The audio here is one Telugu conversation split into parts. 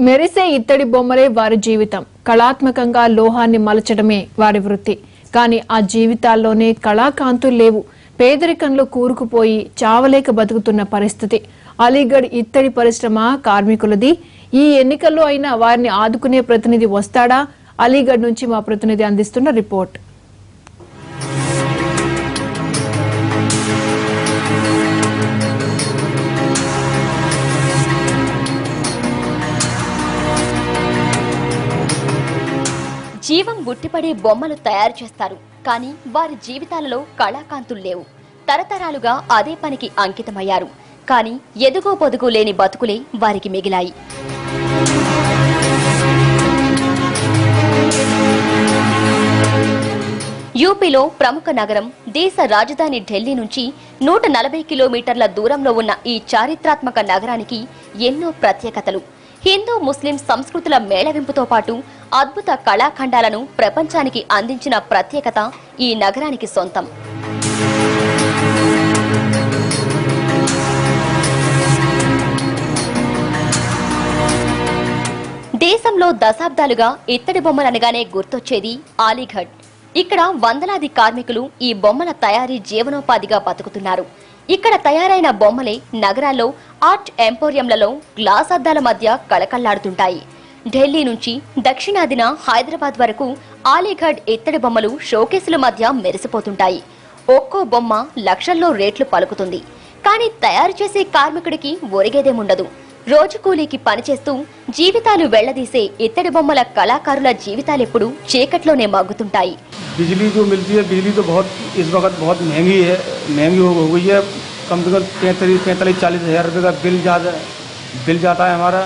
మెరిసే ఇత్తడి బొమ్మలే వారి జీవితం. కళాత్మకంగా లోహాన్ని మలచడమే వారి వృత్తి. కానీ ఆ జీవితాల్లోనే కళాకాంతులు లేవు. పేదరికంలో కూరుకుపోయి చావలేక బతుకుతున్న పరిస్థితి. అలీగఢ్ ఇత్తడి పరిశ్రమ కార్మికులది. ఈ ఎన్నికల్లో అయినా వారిని ఆదుకునే ప్రతినిధి వస్తాడా? అలీగఢ్ నుంచి మా ప్రతినిధి అందిస్తున్న రిపోర్ట్. జీవం గుట్టిపడే బొమ్మలు తయారు చేస్తారు. కానీ వారి జీవితాలలో కళాకాంతులు లేవు. తరతరాలుగా అదే పనికి అంకితమయ్యారు. కానీ ఎదుగో పొదుగు లేని బతుకులే వారికి మిగిలాయి. యూపీలో ప్రముఖ నగరం దేశ రాజధాని ఢిల్లీ నుంచి నూట నలభై కిలోమీటర్ల దూరంలో ఉన్న ఈ చారిత్రాత్మక నగరానికి ఎన్నో ప్రత్యేకతలు. హిందూ ముస్లిం సంస్కృతుల మేళవింపుతో పాటు అద్భుత కళాఖండాలను ప్రపంచానికి అందించిన ప్రత్యేకత ఈ నగరానికి సొంతం. దేశంలో దశాబ్దాలుగా ఇత్తడి బొమ్మలనగానే గుర్తొచ్చేది ఆలీఘడ్ ఇక్కడ వందలాది కార్మికులు ఈ బొమ్మల తయారీ జీవనోపాధిగా బతుకుతున్నారు. ఇక్కడ తయారైన బొమ్మలే నగరాల్లో ఆర్ట్ ఎంపోరియంలలో గ్లాస్ అద్దాల మధ్య కళకళ్ళాడుతుంటాయి. ఢిల్లీ నుంచి దక్షిణాదిన హైదరాబాద్ వరకు ఆలీఘడ్ ఇత్తడి బొమ్మలు షోకేసుల మధ్య మెరిసిపోతుంటాయి ఒక్కో బొమ్మ లక్షల్లో రేట్లు పలుకుతుంది కానీ తయారు చేసే కార్మికుడికి ఒరిగేదేముండదు రోజు కూలీకి పనిచేస్తూ జీవితాలు వెళ్లదీసే ఇత్తడి బొమ్మల కళాకారుల జీవితాలెప్పుడు చీకట్లోనే మగ్గుతుంటాయి बिजली जो मिलती है बिजली तो बहुत इस वक्त बहुत महंगी है महंगी हो हो गई है कम से कम पैंतालीस पैंतालीस चालीस हज़ार रुपये का बिल ज़्यादा बिल जाता है हमारा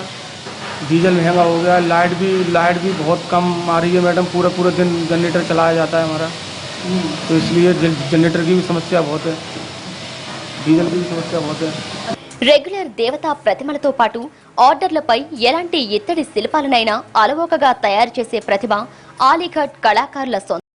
डीजल महंगा हो गया लाइट भी लाइट भी बहुत कम आ रही है मैडम पूरा पूरा दिन जनरेटर चलाया जाता है हमारा तो इसलिए जन- जनरेटर की भी समस्या बहुत है डीजल की भी समस्या बहुत है రెగ్యులర్ దేవతా ప్రతిమలతో పాటు ఆర్డర్లపై ఎలాంటి ఇత్తడి శిల్పాలనైనా అలవోకగా తయారు చేసే ప్రతిభ ఆలీఘడ్ కళాకారుల సొంతం